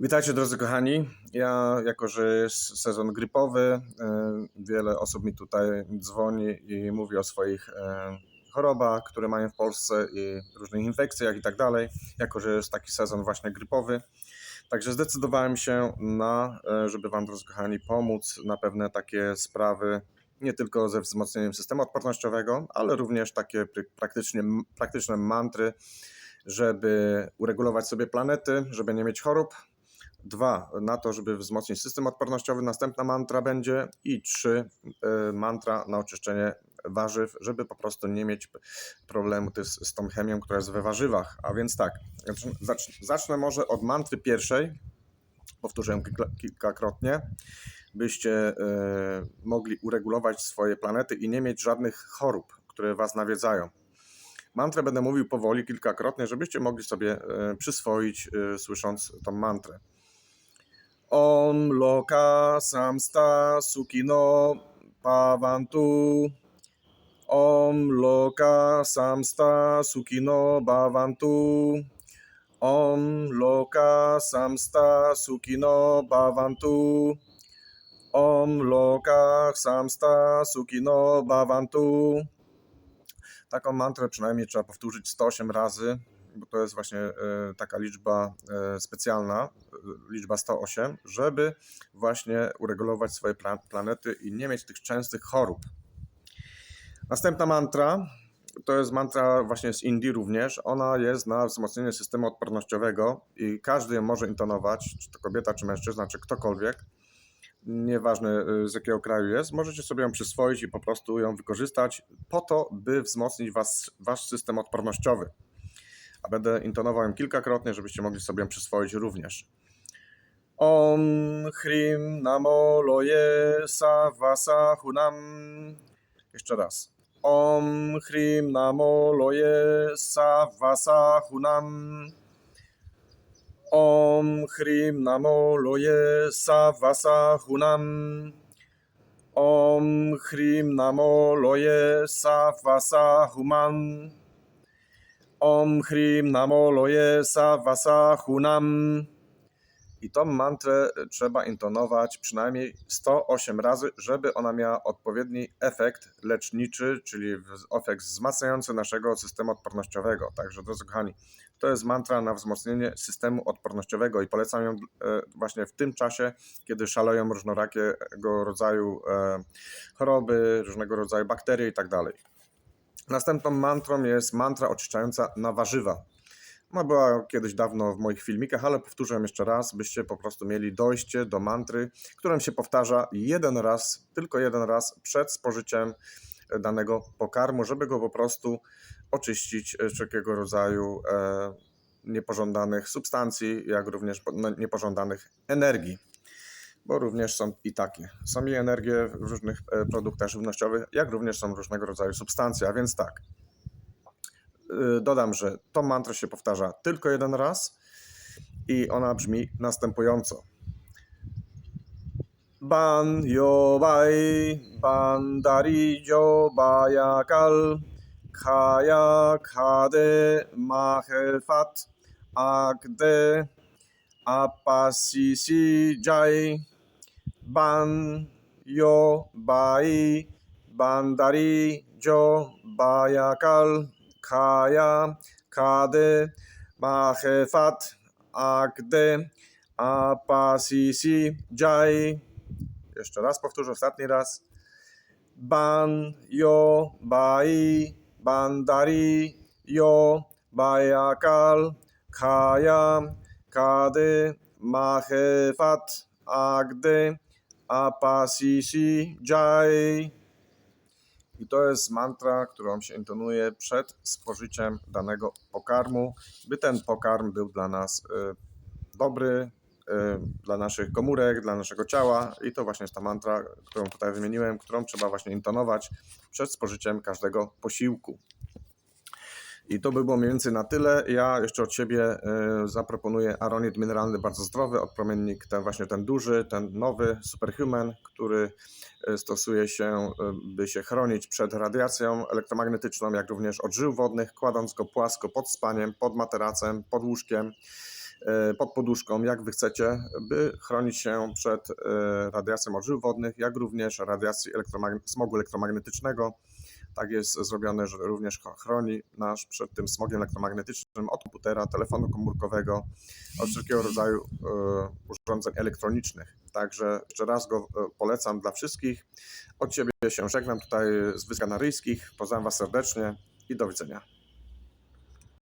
Witajcie drodzy kochani. Ja, jako że jest sezon grypowy, e, wiele osób mi tutaj dzwoni i mówi o swoich e, chorobach, które mają w Polsce i różnych infekcjach i tak dalej, jako że jest taki sezon właśnie grypowy. Także zdecydowałem się na, e, żeby Wam, drodzy kochani, pomóc na pewne takie sprawy, nie tylko ze wzmocnieniem systemu odpornościowego, ale również takie praktycznie, praktyczne mantry, żeby uregulować sobie planety, żeby nie mieć chorób. Dwa, na to, żeby wzmocnić system odpornościowy, następna mantra będzie. I trzy, y, mantra na oczyszczenie warzyw, żeby po prostu nie mieć problemu z, tą chemią, która jest we warzywach. A więc tak, zacz- zacznę może od mantry pierwszej. Powtórzę ją kilka, kilkakrotnie, byście y, mogli uregulować swoje planety i nie mieć żadnych chorób, które was nawiedzają. Mantrę będę mówił powoli, kilkakrotnie, żebyście mogli sobie e, przyswoić, słysząc tą mantrę. Om loka samsta sukino pavantu. Om loka samsta sukino bhavantu. Om loka samsta sukino bhavantu. Om loka samsta sukino bhavantu. Taką mantrę przynajmniej trzeba powtórzyć 108 razy, bo to jest właśnie e, taka liczba e, specjalna, e, liczba 108, żeby właśnie uregulować swoje pla- planety i nie mieć tych częstych chorób. Następna mantra to jest mantra właśnie z Indii również. Ona jest na wzmocnienie systemu odpornościowego i każdy ją może intonować, czy to kobieta, czy mężczyzna, czy ktokolwiek. Nieważne z jakiego kraju jest, możecie sobie ją przyswoić i po prostu ją wykorzystać po to, by wzmocnić was, wasz system odpornościowy. A będę intonował ją kilkakrotnie, żebyście mogli sobie ją przyswoić również. Om Hrim Namo Loje Savasa Hunam. Jeszcze raz. Om Hrim Namo Loje Savasa Hunam. Om Hrim Namo Loje Savasa Hunam. Om Hrim Namo Loje Savasa Human. Om Hrim Namo Loje Savasa Hunam. I tą mantrę trzeba intonować przynajmniej 108 razy, żeby ona miała odpowiedni efekt leczniczy, czyli efekt wzmacniający naszego systemu odpornościowego. Także, drodzy kochani, to jest mantra na wzmocnienie systemu odpornościowego i polecam ją e, właśnie w tym czasie, kiedy szaleją różnorakiego rodzaju e, choroby, różnego rodzaju bakterie i tak dalej. Następną mantrą jest mantra oczyszczająca na warzywa. Ona była kiedyś dawno w moich filmikach, ale powtórzę ją jeszcze raz, byście po prostu mieli dojście do mantry, którą się powtarza jeden raz, tylko jeden raz przed spożyciem danego pokarmu, żeby go po prostu oczyścić wszelkiego rodzaju e, niepożądanych substancji, jak również no, niepożądanych energii. Bo również są i takie. Są i energie w różnych e, produktach żywnościowych, jak również są różnego rodzaju substancje. A więc tak, y, dodam, że tą mantrę się powtarza tylko jeden raz i ona brzmi następująco. Ban yo bai, ban dari jo bayakal, kaya kade mahefat, agde apasisi jai, ban yo bai, bandari jo bayakal, kaya kade mahefat, agde apasisi jai. Jeszcze raz powtórzę, ostatni raz. Ban yo bai, bandari yo bayakal, kaya kade mahefat, agde apasisi jai. I to jest mantra, którą się intonuje przed spożyciem danego pokarmu, by ten pokarm był dla nas y, dobry, y, dla naszych komórek, dla naszego ciała. I to właśnie jest ta mantra, którą tutaj wymieniłem, którą trzeba właśnie intonować przed spożyciem każdego posiłku. I to by było mniej więcej na tyle. Ja jeszcze od siebie y, zaproponuję aronit mineralny bardzo zdrowy, odpromiennik ten właśnie ten duży, ten nowy Superhuman, który y, stosuje się, y, by się chronić przed radiacją elektromagnetyczną, jak również od żył wodnych, kładąc go płasko pod spaniem, pod materacem, pod łóżkiem. pod poduszką, jak wy chcecie, by chronić się przed radiacją odżywów wodnych, jak również radiacji elektromag- smogu elektromagnetycznego. Tak jest zrobione, że również chroni nas przed tym smogiem elektromagnetycznym od komputera, telefonu komórkowego, od wszelkiego rodzaju e, urządzeń elektronicznych. Także jeszcze raz go e, polecam dla wszystkich. Od Ciebie się żegnam tutaj z Wysp Kanaryjskich. Pozdrawiam Was serdecznie i do widzenia.